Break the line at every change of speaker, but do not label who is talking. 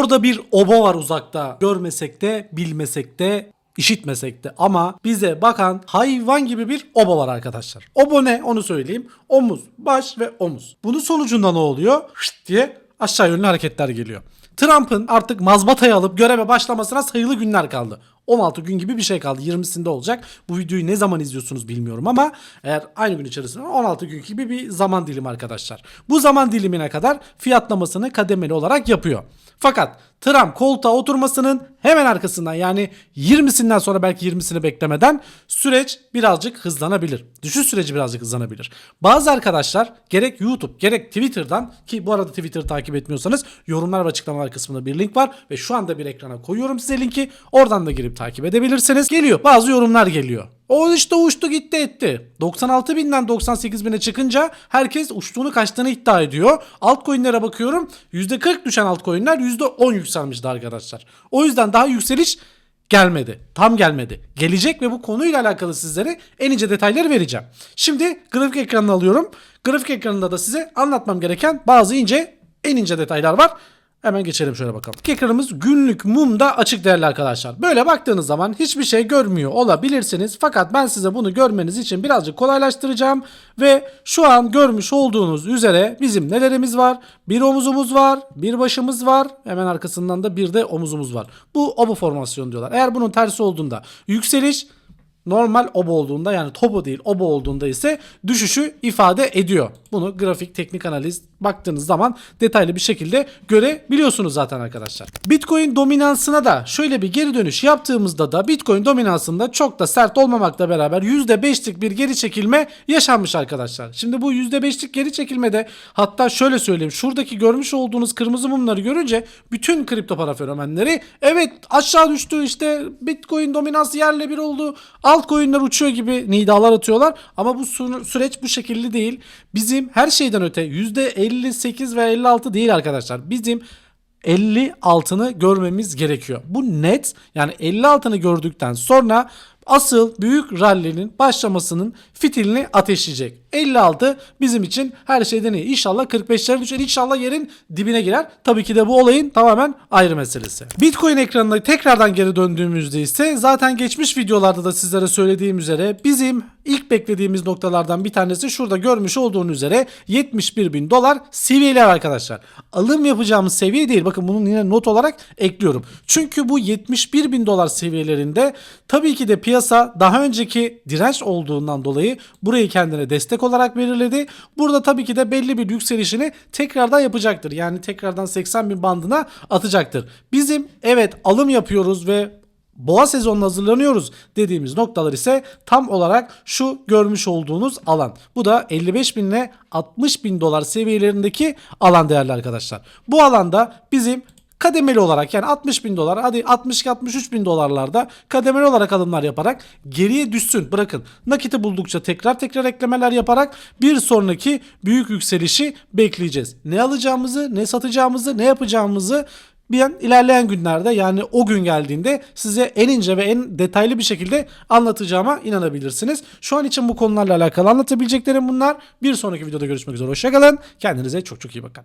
Orada bir oba var uzakta. Görmesek de bilmesek de işitmesek de ama bize bakan hayvan gibi bir oba var arkadaşlar. Obo ne onu söyleyeyim. Omuz, baş ve omuz. Bunun sonucunda ne oluyor? Hışt diye aşağı yönlü hareketler geliyor. Trump'ın artık mazbatayı alıp göreve başlamasına sayılı günler kaldı. 16 gün gibi bir şey kaldı. 20'sinde olacak. Bu videoyu ne zaman izliyorsunuz bilmiyorum ama eğer aynı gün içerisinde 16 gün gibi bir zaman dilimi arkadaşlar. Bu zaman dilimine kadar fiyatlamasını kademeli olarak yapıyor. Fakat Trump koltuğa oturmasının hemen arkasından yani 20'sinden sonra belki 20'sini beklemeden süreç birazcık hızlanabilir. Düşüş süreci birazcık hızlanabilir. Bazı arkadaşlar gerek YouTube gerek Twitter'dan ki bu arada Twitter'ı takip etmiyorsanız yorumlar ve açıklamalar kısmında bir link var ve şu anda bir ekrana koyuyorum size linki. Oradan da girip takip edebilirsiniz. Geliyor bazı yorumlar geliyor. O işte uçtu gitti etti. 96 binden 98 bine çıkınca herkes uçtuğunu kaçtığını iddia ediyor. Altcoin'lere bakıyorum %40 düşen altcoin'ler %10 yükselmişti arkadaşlar. O yüzden daha yükseliş gelmedi. Tam gelmedi. Gelecek ve bu konuyla alakalı sizlere en ince detayları vereceğim. Şimdi grafik ekranını alıyorum. Grafik ekranında da size anlatmam gereken bazı ince en ince detaylar var. Hemen geçelim şöyle bakalım. Ekranımız günlük mumda açık değerli arkadaşlar. Böyle baktığınız zaman hiçbir şey görmüyor olabilirsiniz. Fakat ben size bunu görmeniz için birazcık kolaylaştıracağım. Ve şu an görmüş olduğunuz üzere bizim nelerimiz var? Bir omuzumuz var, bir başımız var. Hemen arkasından da bir de omuzumuz var. Bu obo formasyonu diyorlar. Eğer bunun tersi olduğunda yükseliş normal obo olduğunda yani topo değil obo olduğunda ise düşüşü ifade ediyor. Bunu grafik teknik analiz baktığınız zaman detaylı bir şekilde görebiliyorsunuz zaten arkadaşlar. Bitcoin dominansına da şöyle bir geri dönüş yaptığımızda da Bitcoin dominansında çok da sert olmamakla beraber %5'lik bir geri çekilme yaşanmış arkadaşlar. Şimdi bu %5'lik geri çekilmede hatta şöyle söyleyeyim şuradaki görmüş olduğunuz kırmızı mumları görünce bütün kripto para fenomenleri evet aşağı düştü işte Bitcoin dominansı yerle bir oldu altcoin'ler uçuyor gibi nidalar atıyorlar ama bu sü- süreç bu şekilde değil. Bizim her şeyden öte %58 ve 56 değil arkadaşlar. Bizim 50 altını görmemiz gerekiyor. Bu net yani 50 altını gördükten sonra asıl büyük rally'nin başlamasının fitilini ateşleyecek. 56 bizim için her şeyden iyi. İnşallah 45'lere düşer. İnşallah yerin dibine girer. Tabii ki de bu olayın tamamen ayrı meselesi. Bitcoin ekranına tekrardan geri döndüğümüzde ise zaten geçmiş videolarda da sizlere söylediğim üzere bizim ilk beklediğimiz noktalardan bir tanesi şurada görmüş olduğunuz üzere 71 bin dolar seviyeler arkadaşlar. Alım yapacağımız seviye değil. Bakın bunun yine not olarak ekliyorum. Çünkü bu 71 bin dolar seviyelerinde tabii ki de piyasa daha önceki direnç olduğundan dolayı burayı kendine destek olarak belirledi. Burada tabii ki de belli bir yükselişini tekrardan yapacaktır. Yani tekrardan 80 bin bandına atacaktır. Bizim evet alım yapıyoruz ve boğa sezonuna hazırlanıyoruz dediğimiz noktalar ise tam olarak şu görmüş olduğunuz alan. Bu da 55 bin ile 60 bin dolar seviyelerindeki alan değerli arkadaşlar. Bu alanda bizim kademeli olarak yani 60 bin dolar hadi 62-63 bin dolarlarda kademeli olarak alımlar yaparak geriye düşsün bırakın nakiti buldukça tekrar tekrar eklemeler yaparak bir sonraki büyük yükselişi bekleyeceğiz. Ne alacağımızı ne satacağımızı ne yapacağımızı an ilerleyen günlerde yani o gün geldiğinde size en ince ve en detaylı bir şekilde anlatacağıma inanabilirsiniz. Şu an için bu konularla alakalı anlatabileceklerim bunlar. Bir sonraki videoda görüşmek üzere. Hoşçakalın. Kendinize çok çok iyi bakın.